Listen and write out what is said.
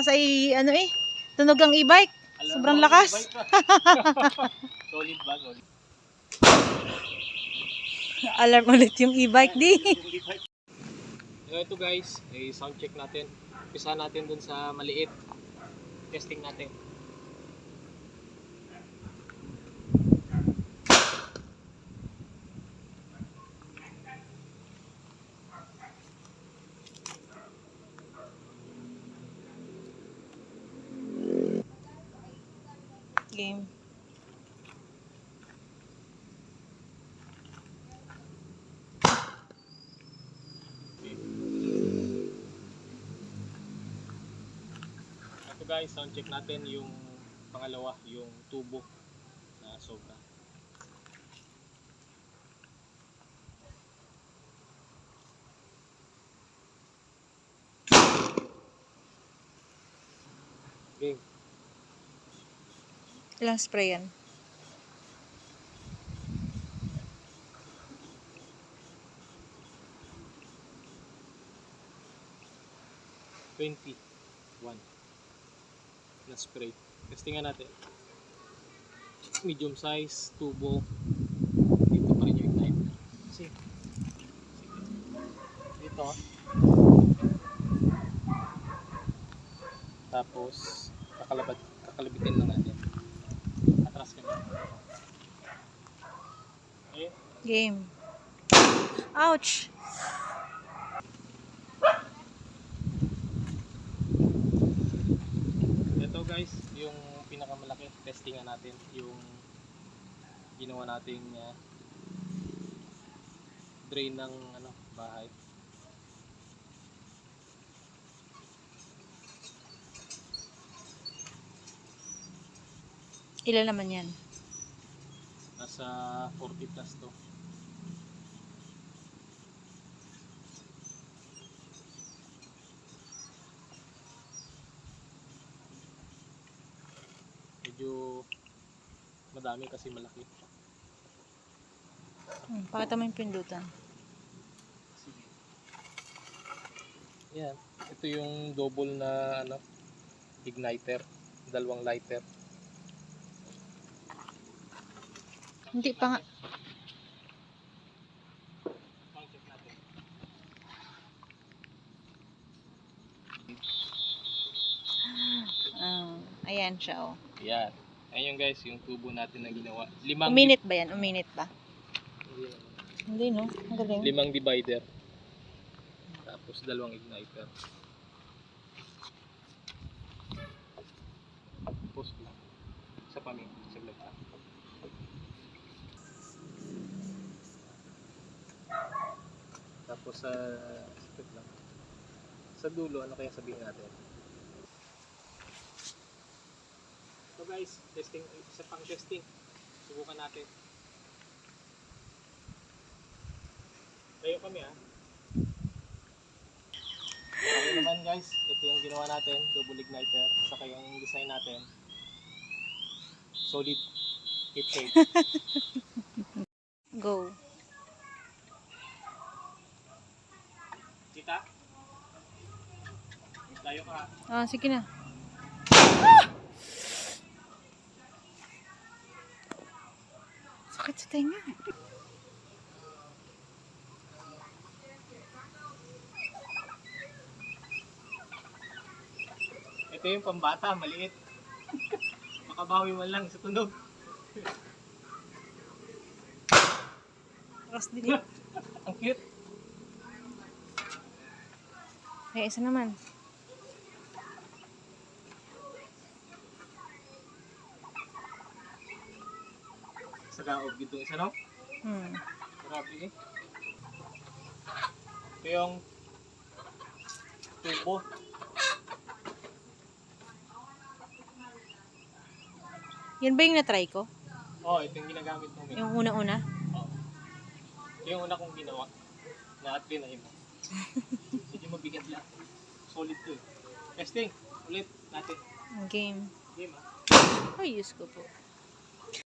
lakas ay ano eh. Tunog ang e-bike. Alam Sobrang mo, lakas. solid ba? Solid. Alarm ulit yung e-bike di. So, ito guys, ay sound check natin. Pisa natin dun sa maliit. Testing natin. Game. Ito guys, sound check natin yung pangalawa, yung tubo na sobra. Game. Ilang spray yan? Twenty-one na spray. Testingan natin. Medium size, tubo. Dito pa rin yung igniter. Sige. Dito. Tapos, kakalabat, kakalabitin lang natin. Atras. Okay. Game. Ouch! Ito guys, yung pinakamalaki testingan natin, yung ginawa nating uh, drain ng ano, bahay. Ilan naman yan? Nasa 40 plus to. Medyo madami kasi malaki. Hmm, pakita mo yung pindutan. Sige. Yan. Ito yung double na ano igniter, dalawang lighter. Hindi pa nga. Ah, ayan siya oh. Yan. Ayun guys, yung tubo natin na ginawa. Limang Uminit ba yan? Uminit ba? Hindi. No? Ang galing. Limang divider. Tapos dalawang igniter. Post lang. Sa pamin. Sa vlog Tapos sa lang. Sa dulo, ano kaya sabihin natin? So guys, testing, isa pang testing. Subukan natin. Tayo kami ah. Okay naman guys, ito yung ginawa natin, double igniter, saka yung design natin. Solid. Keep safe. Go. Kita? Tayo ka. Ah, sige na. Sakit sa tenga. Ito yung pambata, maliit. Makabawi man lang sa tunog. Tapos din. Ang cute. Ay, isa naman. Sa gaog dito isa no? Hmm. Grabe eh. Ito yung tubo. Yan ba yung na-try ko? Oh, ito yung ginagamit namin. Yung una-una? Oh. Ito yung una kong ginawa. Na at pinahin mo. Medyo mabigat lang. Solid to eh. Testing. Ulit natin. Game. Game ah. Ay, use ko po.